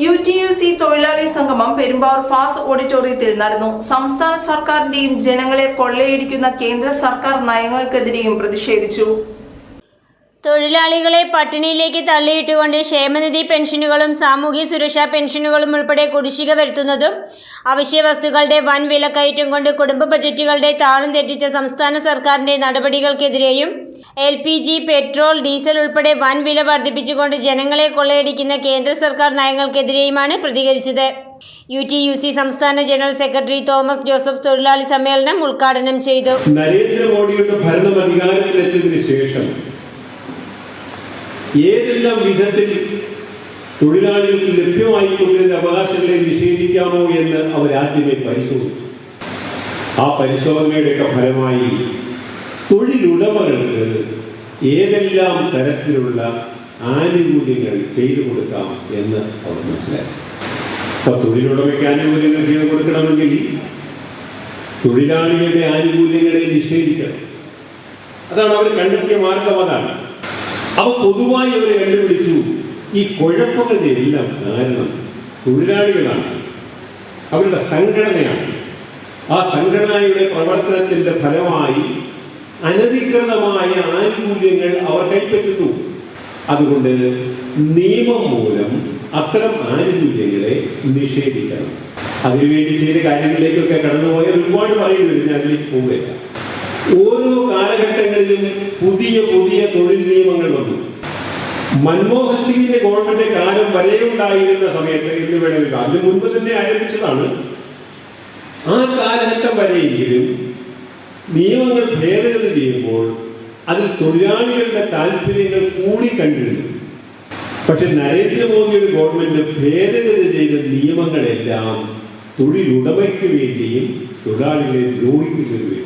U T U C തൊഴിലാളി സംഗമം പെരുമ്പാവൂർ ഫാസ് ഓഡിറ്റോറിയത്തിൽ നടന്നു. സംസ്ഥാന സർക്കാരിന്റെയും ജനങ്ങളെ കൊള്ളയടിക്കുന്ന കേന്ദ്ര സർക്കാർ നയങ്ങൾക്കെതിരെയും പ്രതിഷേധിച്ചു. തൊഴിലാളികളെ പട്ടിണിയിലേക്ക് തള്ളിയിട്ടുകൊണ്ട് ക്ഷേമനിധി പെൻഷനുകളും സാമൂഹ്യ സുരക്ഷാ പെൻഷനുകളും ഉൾപ്പെടെ കുടിശ്ശിക വരുത്തുന്നതും അവശ്യ വസ്തുക്കളുടെ വൻ വിലക്കയറ്റം കൊണ്ട് കുടുംബ ബജറ്റുകളുടെ താളം തെറ്റിച്ച സംസ്ഥാന സർക്കാരിന്റെ നടപടികൾക്കെതിരെയും L P G petrol diesel ഉൾപ്പെടെ വൻ വില വർദ്ധിപ്പിച്ചുകൊണ്ട് ജനങ്ങളെ കൊള്ളയടിക്കുന്ന കേന്ദ്ര സർക്കാർ നയങ്ങൾക്കെതിരെയുമാണ് പ്രതികരിച്ചത്. യു ടി യു സി സംസ്ഥാന ജനറൽ സെക്രട്ടറി തോമസ് ജോസഫ് തൊഴിലാളി സമ്മേളനം ഉദ്ഘാടനം ചെയ്തു. നരേന്ദ്രമോദിയുടെ ഭരണം അധികാരത്തിലെത്തിയതിനു ശേഷം ഏതെല്ലാം വിധത്തിൽ തൊഴിലാളികൾക്ക് ലഭ്യമായിക്കൊണ്ടിരുന്ന അവകാശങ്ങളെ നിഷേധിക്കാമോ എന്ന് അവരാദ്യമേ പരിശോധിച്ചു. ആ പരിശോധനയുടെയൊക്കെ ഫലമായി തൊഴിലുടമകൾക്ക് ഏതെല്ലാം തരത്തിലുള്ള ആനുകൂല്യങ്ങൾ ചെയ്തു കൊടുക്കാം എന്ന് അവർ മനസ്സിലാക്കി. അപ്പൊ തൊഴിലുടമയ്ക്ക് ആനുകൂല്യങ്ങൾ ചെയ്തു കൊടുക്കണമെങ്കിൽ തൊഴിലാളികളുടെ ആനുകൂല്യങ്ങളെ നിഷേധിക്കണം. അതാണ് അവർ കണ്ടെത്തിയ മാർഗം അതാണ്. അവ പൊതുവായി അവരെ കണ്ടുപിടിച്ചു. ഈ കുഴപ്പങ്ങളെല്ലാം കാരണം തൊഴിലാളികളാണ്. അവരുടെ സംഘടനയാണ്. ആ സംഘടനയുടെ പ്രവർത്തനത്തിന്റെ ഫലമായി അനധികൃതമായ ആനുകൂല്യങ്ങൾ അവർ കൈപ്പറ്റുന്നു. അതുകൊണ്ട് നിയമം മൂലം അത്തരം ആനുകൂല്യങ്ങളെ നിഷേധിക്കണം. അതിനുവേണ്ടി ചെയ്ത കാര്യങ്ങളിലേക്കൊക്കെ കടന്നുപോയ ഒരുപാട് പറയേണ്ടി വരും ഞാൻ അതിലേക്ക് പോവുകയില്ല. ഓരോ കാലഘട്ടങ്ങളിലും പുതിയ പുതിയ തൊഴിൽ നിയമങ്ങൾ വന്നു. മൻമോഹൻ സിംഗിന്റെ ഗവൺമെന്റ് കാലം വരെ ഉണ്ടായിരുന്ന സമയത്ത് എന്ന് വേണമെങ്കിൽ അതിന് മുൻപ് തന്നെ ആരംഭിച്ചതാണ്. ആ കാലഘട്ടം വരെയെങ്കിലും നിയമങ്ങൾ ഭേദഗതി ചെയ്യുമ്പോൾ അതിൽ തൊഴിലാളികളുടെ താല്പര്യങ്ങൾ കൂടി കണ്ടിരുന്നു. പക്ഷെ നരേന്ദ്രമോദിയുടെ ഗവൺമെന്റ് ഭേദഗതി ചെയ്ത നിയമങ്ങളെല്ലാം തൊഴിലുടമയ്ക്ക് വേണ്ടിയും തൊഴിലാളികളെ ദ്രോഹിക്കുന്നതിന് വേണ്ടിയുമാണ്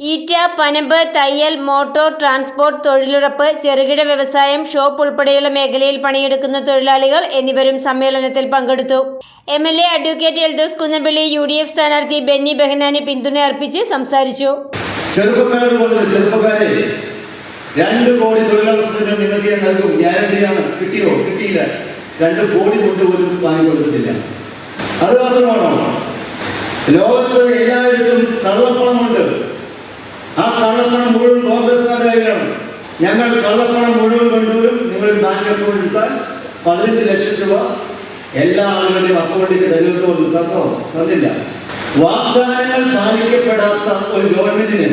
ഈറ്റ പനമ്പ് തയ്യൽ മോട്ടോർ ട്രാൻസ്പോർട്ട് തൊഴിലുറപ്പ് ചെറുകിട വ്യവസായം ഷോപ്പ് ഉൾപ്പെടെയുള്ള മേഖലയിൽ പണിയെടുക്കുന്ന തൊഴിലാളികൾ എന്നിവരും സമ്മേളനത്തിൽ പങ്കെടുത്തു. M L A advocate Eldhose Kunnappilly U D F സ്ഥാനാർത്ഥി ബെന്നി ബെഹനാന് പിന്തുണ അർപ്പിച്ച് സംസാരിച്ചു. ചെറുപ്പക്കാരെ രണ്ട് കോടി തൊഴിലവസരങ്ങൾ നിങ്ങൾക്ക് ഞാൻ നൽകും. ഗ്യാരണ്ടിയാണ് കിട്ടിയോ? കിട്ടിയില്ല. രണ്ട് കോടി കൊണ്ട് പോലും വാങ്ങിക്കൊടുത്തില്ല അത് മാത്രമാണോ? ലോകത്ത് എല്ലാവരും കള്ളപ്പണമുണ്ട്. ആ കള്ളപ്പണം മുഴുവൻ കോൺഗ്രസ്സുകാരുടെ കയ്യിലാണ്. ഞങ്ങൾ കള്ളപ്പണം മുഴുവൻ കൊണ്ടുവരും. നിങ്ങൾ ബാങ്ക് അക്കൗണ്ട് എടുത്താൽ പതിനഞ്ച് ലക്ഷം രൂപ എല്ലാ ആളുകളുടെയും അക്കൗണ്ടിലേക്ക് തരുമെന്ന് തന്നോ? തന്നില്ല. വാഗ്ദാനങ്ങൾ പാലിക്കപ്പെടാത്ത ഒരു ഗവൺമെന്റിന്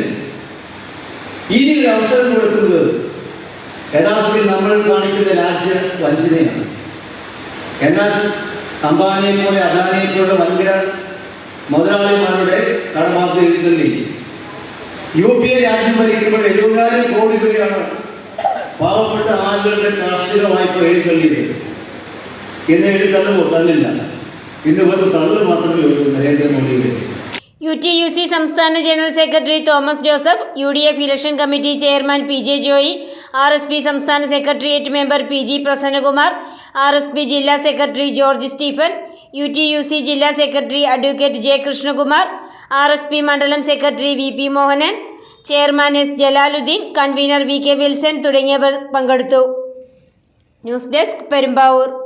ഇനി ഒരു അവസരം കൊടുക്കുന്നത് യഥാർത്ഥത്തിൽ നമ്മൾ കാണിക്കുന്ന രാജ്യ വഞ്ചനയാണ്. എന്നാൽ അംബാനിയെ പോലെ അദാനിയെ പോലെ വൻകിട മുതലാളിമാരുടെ കടബാധ്യത എഴുന്നള്ളി യു പി എ രാജ്യം ഭരിക്കുമ്പോൾ എഴുപതിനായിരം കോടി രൂപയാണ് പാവപ്പെട്ട ആളുകളുടെ കാർഷിക വായ്പ എഴുതിയത് ഇന്ന് എഴുതള്ളുമോ തള്ളില്ല. ഇന്ന് വെറും തള്ളു മാത്രമേ ഉള്ളൂ നരേന്ദ്രമോദിയുടെ. യു ടി യു സി സംസ്ഥാന general secretary Thomas Joseph U D F election committee chairman P J Joy R S P സംസ്ഥാന secretariat member P G Prasannakumar R S P ജില്ലാ secretary George Stephen U T U C ജില്ലാ secretary advocate J Krishnakumar R S P മണ്ഡലം secretary V P Mohanan chairman S Jalaluddin convener V K Wilson തുടങ്ങിയവർ പങ്കെടുത്തു. News desk Perumbavoor.